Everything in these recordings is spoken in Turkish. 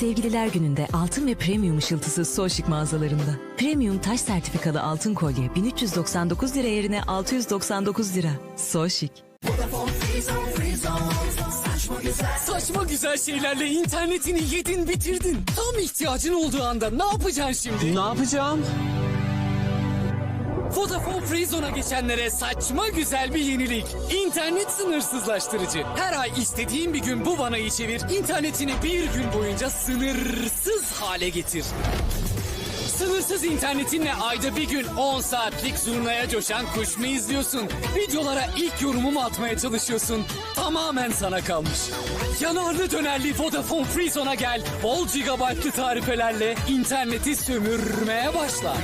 Sevgililer gününde altın ve premium ışıltısı Soşik mağazalarında. Premium taş sertifikalı altın kolye 1399 lira yerine 699 lira. Soşik. Saçma güzel şeylerle internetini yedin bitirdin. Tam ihtiyacın olduğu anda ne yapacaksın şimdi? Ne yapacağım? Vodafone Freezone'a geçenlere saçma güzel bir yenilik. İnternet sınırsızlaştırıcı. Her ay istediğin bir gün bu vanayı çevir. İnternetini bir gün boyunca sınırsız hale getir. Sınırsız internetinle ayda bir gün 10 saatlik zurnaya coşan kuş mu izliyorsun? Videolara ilk yorumumu atmaya çalışıyorsun. Tamamen sana kalmış. Yanarlı dönerli Vodafone Freezone'a gel. Bol gigabaytlı tarifelerle interneti sömürmeye başla.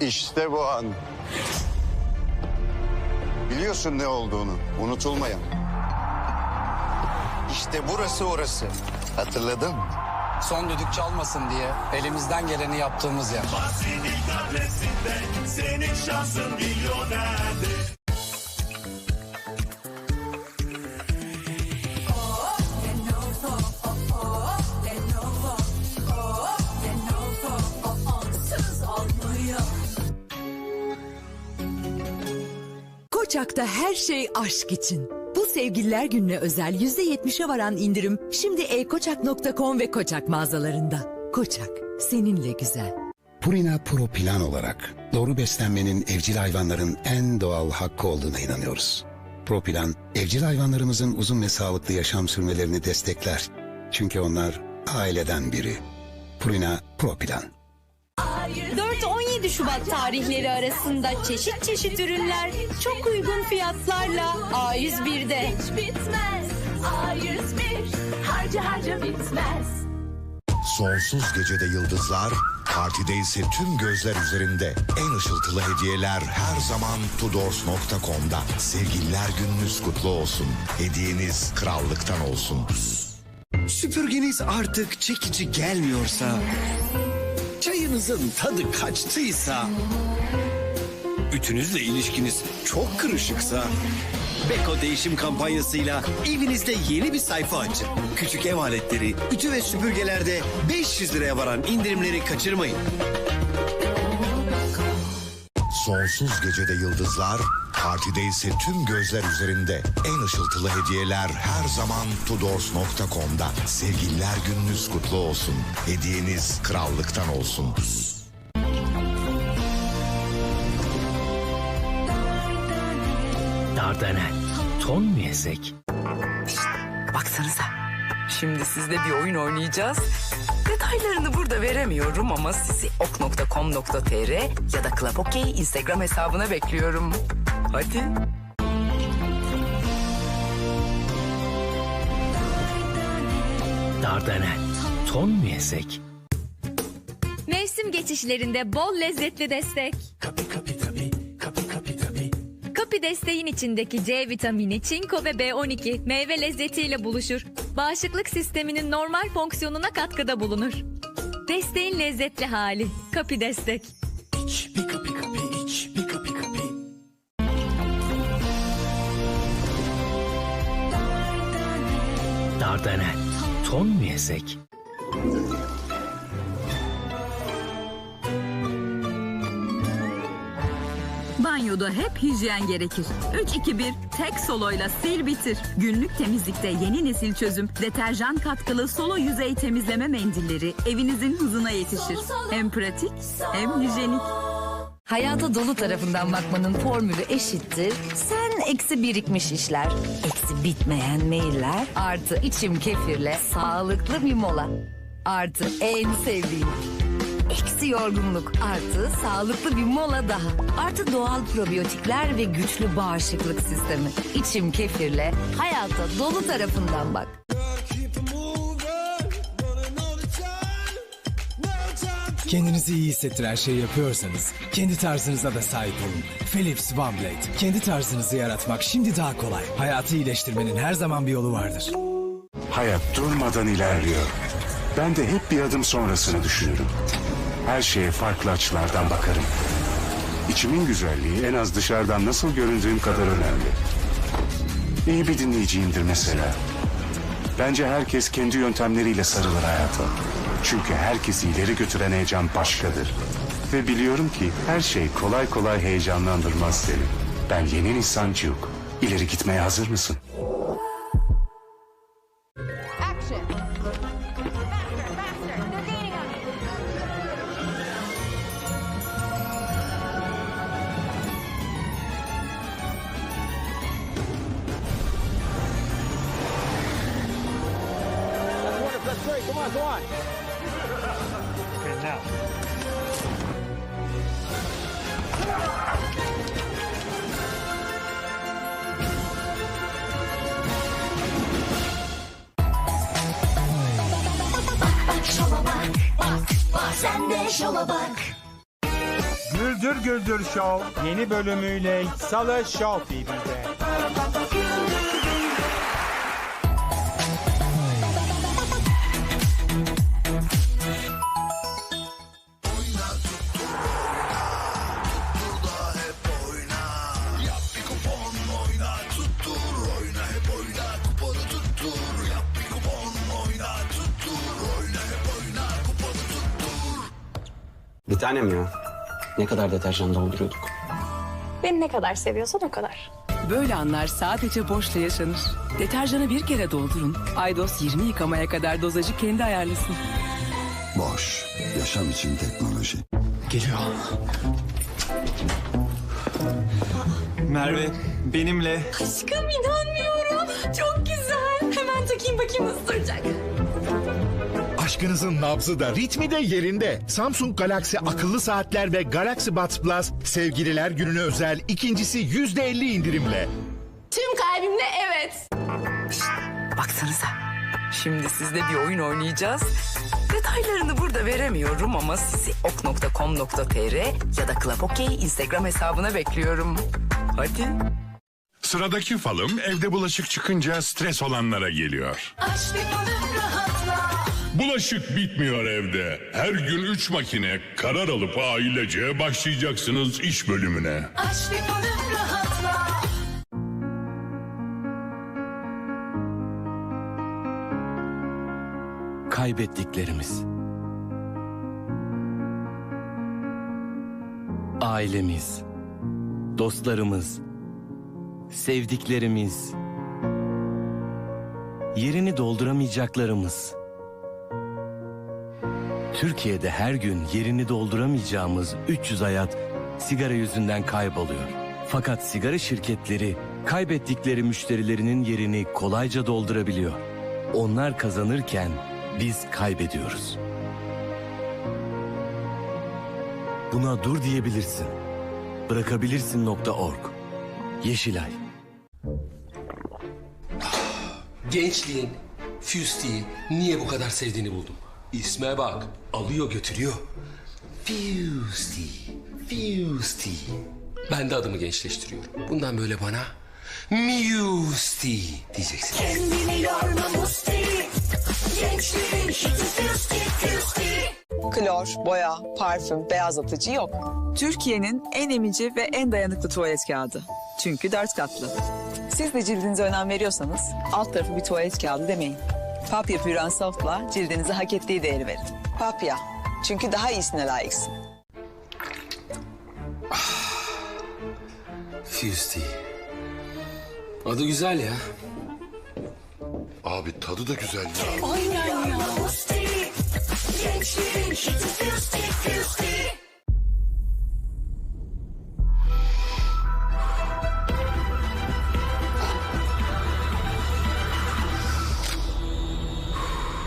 İşte bu an. Biliyorsun ne olduğunu. Unutulmayan. İşte burası orası. Hatırladın mı? Son düdük çalmasın diye elimizden geleni yaptığımız yer. Senin şansın milyonerdi. Koçak'ta her şey aşk için. Bu sevgililer gününe özel %70'e varan indirim şimdi e-koçak.com ve Koçak mağazalarında. Koçak, seninle güzel. Purina Pro Plan olarak doğru beslenmenin evcil hayvanların en doğal hakkı olduğuna inanıyoruz. Pro Plan, evcil hayvanlarımızın uzun ve sağlıklı yaşam sürmelerini destekler. Çünkü onlar aileden biri. Purina Pro Plan. 4-17 Şubat tarihleri arasında çeşit çeşit ürünler çok uygun fiyatlarla A101'de. Hiç bitmez. A101 harca harca bitmez. Sonsuz gecede yıldızlar, partide ise tüm gözler üzerinde. En ışıltılı hediyeler her zaman tudors.com'da. Sevgililer gününüz kutlu olsun. Hediyeniz krallıktan olsun. Süpürgeniz artık çekici gelmiyorsa, çayınızın tadı kaçtıysa, ütünüzle ilişkiniz çok kırışıksa, Beko değişim kampanyasıyla evinizde yeni bir sayfa açın. Küçük ev aletleri, ütü ve süpürgelerde 500 liraya varan indirimleri kaçırmayın. Sonsuz gecede yıldızlar, partide ise tüm gözler üzerinde. En ışıltılı hediyeler her zaman tudors.com'da. Sevgililer gününüz kutlu olsun. Hediyeniz krallıktan olsun. Dardanel. Ton mu yesek? Baksanıza. Şimdi sizle bir oyun oynayacağız. Detaylarını burada veremiyorum ama sizi ok.com.tr ya da Club OK Instagram hesabına bekliyorum. Hadi. Dardanel. Ton mu yesek? Mevsim geçişlerinde bol lezzetli destek. Kapi desteğin içindeki C vitamini, çinko ve B12 meyve lezzetiyle buluşur. Bağışıklık sisteminin normal fonksiyonuna katkıda bulunur. Desteğin lezzetli hali. Kapi destek. Dardanel. Ton mu yesek? Banyoda hep hijyen gerekir. 3-2-1 tek soloyla sil bitir. Günlük temizlikte yeni nesil çözüm. Deterjan katkılı solo yüzey temizleme mendilleri evinizin hızına yetişir. Hem pratik hem hijyenik. Hayata dolu tarafından bakmanın formülü eşittir. Sen eksi birikmiş işler, eksi bitmeyen mailler, artı içim kefirle sağlıklı bir mola. Artı en sevdiğim. Eksi yorgunluk artı sağlıklı bir mola daha. Artı doğal probiyotikler ve güçlü bağışıklık sistemi. İçim kefirle hayata dolu tarafından bak. Kendinizi iyi hissettiren şey yapıyorsanız kendi tarzınıza da sahip olun. Philips One Blade. Kendi tarzınızı yaratmak şimdi daha kolay. Hayatı iyileştirmenin her zaman bir yolu vardır. Hayat durmadan ilerliyor. Ben de hep bir adım sonrasını düşünürüm. Her şeye farklı açılardan bakarım. İçimin güzelliği en az dışarıdan nasıl göründüğüm kadar önemli. İyi bir dinleyiciyimdir mesela. Bence herkes kendi yöntemleriyle sarılır hayata. Çünkü herkesi ileri götüren heyecan başkadır. Ve biliyorum ki her şey kolay kolay heyecanlandırmaz seni. Ben yeni Nissan Juke. İleri gitmeye hazır mısın? Come on, come on. Sen de şova bak. Güldür Güldür Show yeni bölümüyle Salı Show TV'de. Bir tanem ya. Ne kadar deterjan dolduruyorduk? Beni ne kadar seviyorsan o kadar. Böyle anlar sadece boşla yaşanır. Deterjanı bir kere doldurun. Aydos 20 yıkamaya kadar dozajı kendi ayarlasın. Boş, yaşam için teknoloji. Geliyor. Merve benimle Aşkım inanmıyorum. Çok güzel. Hemen takayım bakayım ısıracak. Aşkınızın nabzı da ritmi de yerinde. Samsung Galaxy akıllı saatler ve Galaxy Buds Plus sevgililer gününe özel ikincisi %50 indirimle. Tüm kalbimle evet. Baksanıza. Şimdi sizle bir oyun oynayacağız. Detaylarını burada veremiyorum ama sizi ok.com.tr ya da Club OK Instagram hesabına bekliyorum. Hadi. Sıradaki falım evde bulaşık çıkınca stres olanlara geliyor. Aç bir konum rahatla. Bulaşık bitmiyor evde. Her gün üç makine karar alıp ailece başlayacaksınız iş bölümüne. Aç bir konum rahatla. Kaybettiklerimiz. Ailemiz, dostlarımız, sevdiklerimiz, yerini dolduramayacaklarımız. Türkiye'de her gün yerini dolduramayacağımız 300 hayat sigara yüzünden kayboluyor. Fakat sigara şirketleri kaybettikleri müşterilerinin yerini kolayca doldurabiliyor. Onlar kazanırken biz kaybediyoruz. Buna dur diyebilirsin. Bırakabilirsin.org Yeşilay Gençliğin Fusti'yi niye bu kadar sevdiğini buldum. İsme bak. Alıyor götürüyor. Fusti. Fusti. Ben de adımı gençleştiriyorum. Bundan böyle bana Musti diyeceksin. Kendini yorma musti. Gençlerin hiti fusti fusti. Klor, boya, parfüm, beyazlatıcı yok. Türkiye'nin en emici ve en dayanıklı tuvalet kağıdı. Çünkü dört katlı. Siz de cildinize önem veriyorsanız alt tarafı bir tuvalet kağıdı demeyin. Papya Pure and Soft'la cildinize hak ettiği değeri verin. Papya. Çünkü daha iyisine layıksın. Fusti. Adı güzel ya. Abi tadı da güzel ya. Oynan ya musti. Gençlerin hiti fusti fusti.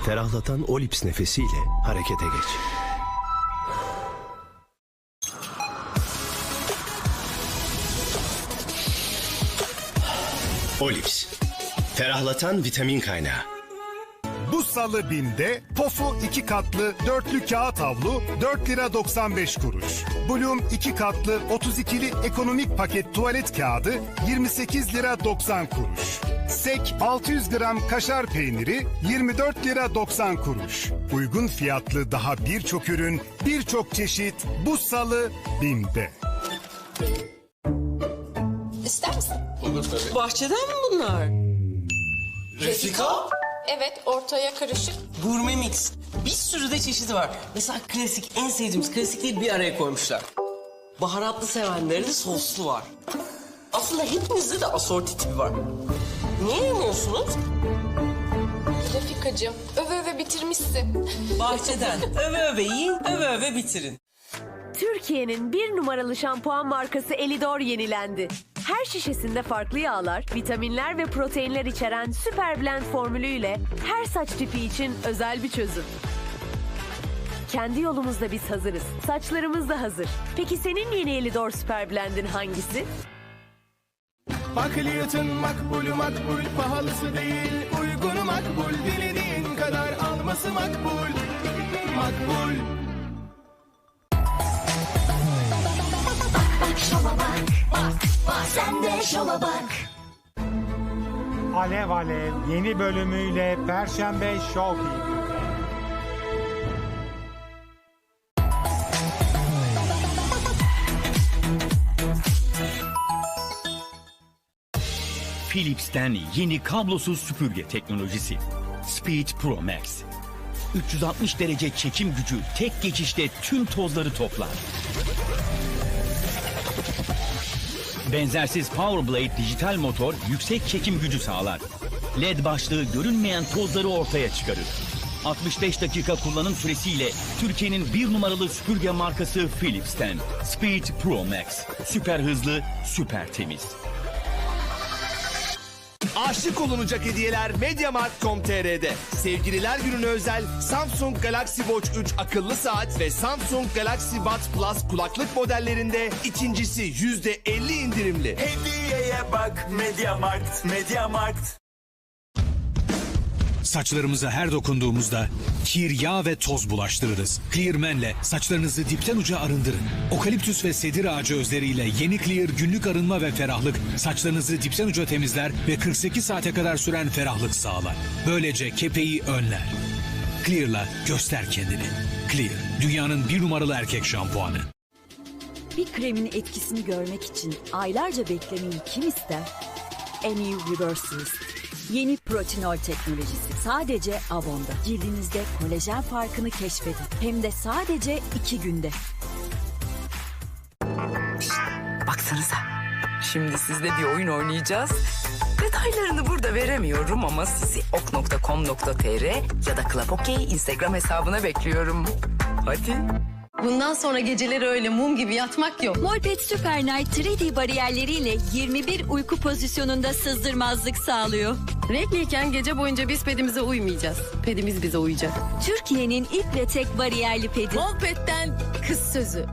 Ferahlatan Olips nefesiyle harekete geç. Olips. Ferahlatan vitamin kaynağı. Bu salı BİM'de Pofu 2 katlı dörtlü kağıt havlu 4 lira 95 kuruş. Bloom 2 katlı 32'li ekonomik paket tuvalet kağıdı 28 lira 90 kuruş. Sek 600 gram kaşar peyniri 24 lira 90 kuruş. Uygun fiyatlı daha birçok ürün, birçok çeşit bu salı BİM'de. İster misin? Olur tabii. Bahçeden mi bunlar? Refika? Evet, ortaya karışık. Gurme mix. Bir sürü de çeşidi var. Mesela klasik, en sevdiğimiz klasikleri bir araya koymuşlar. Baharatlı sevenleri de soslu var. Aslında hepimizde de asorti tipi var. Niye yemiyorsunuz? Refikacığım, öve öve bitirmişsin. Bahçeden öve öve yiyin, öve öve bitirin. Türkiye'nin bir numaralı şampuan markası Elidor yenilendi. Her şişesinde farklı yağlar, vitaminler ve proteinler içeren Super Blend formülüyle her saç tipi için özel bir çözüm. Kendi yolumuzda biz hazırız. Saçlarımız da hazır. Peki senin yeni Elidor Super Blend'in hangisi? Bakliyatın makbulü makbul Pahalısı değil uygunu makbul Dilediğin kadar alması makbul Makbul Sen de şova bak. Alev Alev yeni bölümüyle Perşembe Show TV'de. Philips'ten yeni kablosuz süpürge teknolojisi. Speed Pro Max. 360 derece çekim gücü tek geçişte tüm tozları toplar. Benzersiz Powerblade dijital motor yüksek çekim gücü sağlar. LED başlığı görünmeyen tozları ortaya çıkarır. 65 dakika kullanım süresiyle Türkiye'nin bir numaralı süpürge markası Philips'ten Speed Pro Max. Süper hızlı, süper temiz. Aşık olunacak hediyeler Mediamarkt.com.tr'de. Sevgililer gününe özel Samsung Galaxy Watch 3 akıllı saat ve Samsung Galaxy Buds Plus kulaklık modellerinde ikincisi %50 indirimli. Hediyeye bak Mediamarkt, Mediamarkt. Saçlarımıza her dokunduğumuzda kir, yağ ve toz bulaştırırız. Clearman'le saçlarınızı dipten uca arındırın. Okaliptüs ve sedir ağacı özleriyle yeni Clear günlük arınma ve ferahlık saçlarınızı dipten uca temizler ve 48 saate kadar süren ferahlık sağlar. Böylece kepeği önler. Clear'la göster kendini. Clear, dünyanın bir numaralı erkek şampuanı. Bir kremin etkisini görmek için aylarca beklemeyi kim ister? En iyi. Yeni protinol teknolojisi. Sadece Avon'da. Cildinizde kolajen farkını keşfedin. Hem de sadece iki günde. Baksanıza. Şimdi sizle bir oyun oynayacağız. Detaylarını burada veremiyorum ama sizi ok.com.tr ya da OK Instagram hesabına bekliyorum. Hadi. Bundan sonra geceleri öyle mum gibi yatmak yok. Molpet Super Night 3D bariyerleriyle 21 uyku pozisyonunda sızdırmazlık sağlıyor. Renkliyken gece boyunca biz pedimize uymayacağız. Pedimiz bize uyacak. Türkiye'nin ilk ve tek bariyerli pedi. Molpet'ten kız sözü.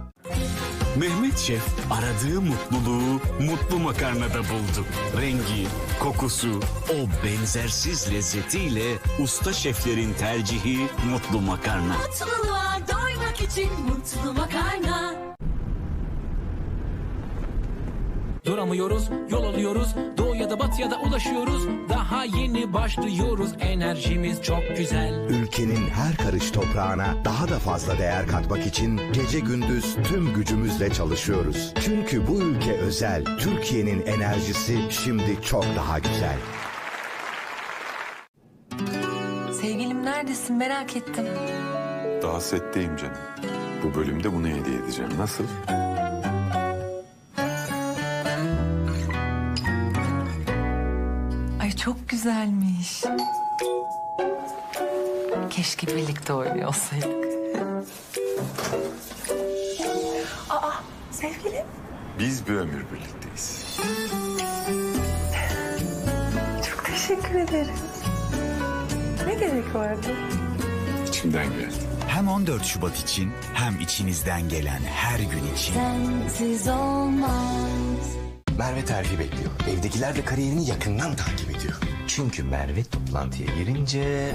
Mehmet Şef aradığı mutluluğu mutlu makarnada buldu. Rengi, kokusu, o benzersiz lezzetiyle usta şeflerin tercihi mutlu makarna. Mutluluğa için mutlu makarna. Duramıyoruz, yol alıyoruz. Doğu ya da batıya da ulaşıyoruz. Daha yeni başlıyoruz. Enerjimiz çok güzel. Ülkenin her karış toprağına daha da fazla değer katmak için gece gündüz tüm gücümüzle çalışıyoruz. Çünkü bu ülke özel. Türkiye'nin enerjisi şimdi çok daha güzel. Sevgilim neredesin merak ettim. Daha setteyim canım. Bu bölümde bunu hediye edeceğim. Nasıl? Ay çok güzelmiş. Keşke birlikte oynuyor olsaydık. Aa sevgilim. Biz bir ömür birlikteyiz. Çok teşekkür ederim. Ne gerek vardı? İçimden geldi. Hem 14 Şubat için hem içinizden gelen her gün için. Sensiz olmaz. Merve terfi bekliyor. Evdekiler de kariyerini yakından takip ediyor. Çünkü Merve toplantıya girince...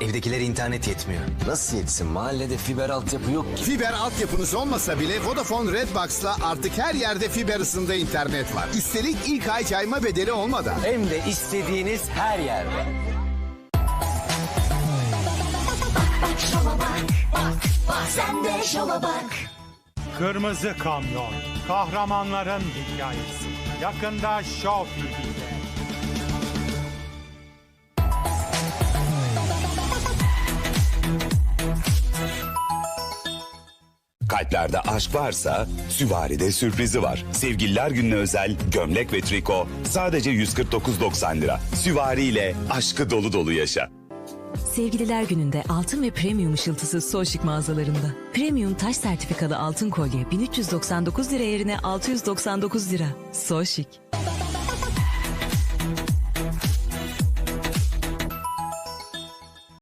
Evdekiler internet yetmiyor. Nasıl yetsin? Mahallede fiber altyapı yok ki. Fiber altyapınız olmasa bile Vodafone Redbox'la artık her yerde fiber ısında internet var. Üstelik ilk ay cayma bedeli olmadan. Hem de istediğiniz her yerde. şova bak bak bak sen de şova bak. Kırmızı Kamyon Kahramanların Hikayesi Yakında Show TV'de. Kalplerde aşk varsa süvaride sürprizi var. Sevgililer gününe özel gömlek ve triko sadece 149.90 lira. Süvari ile aşkı dolu dolu yaşa. Sevgililer gününde altın ve premium ışıltısı Soşik mağazalarında. Premium taş sertifikalı altın kolye 1399 lira yerine 699 lira. Soşik.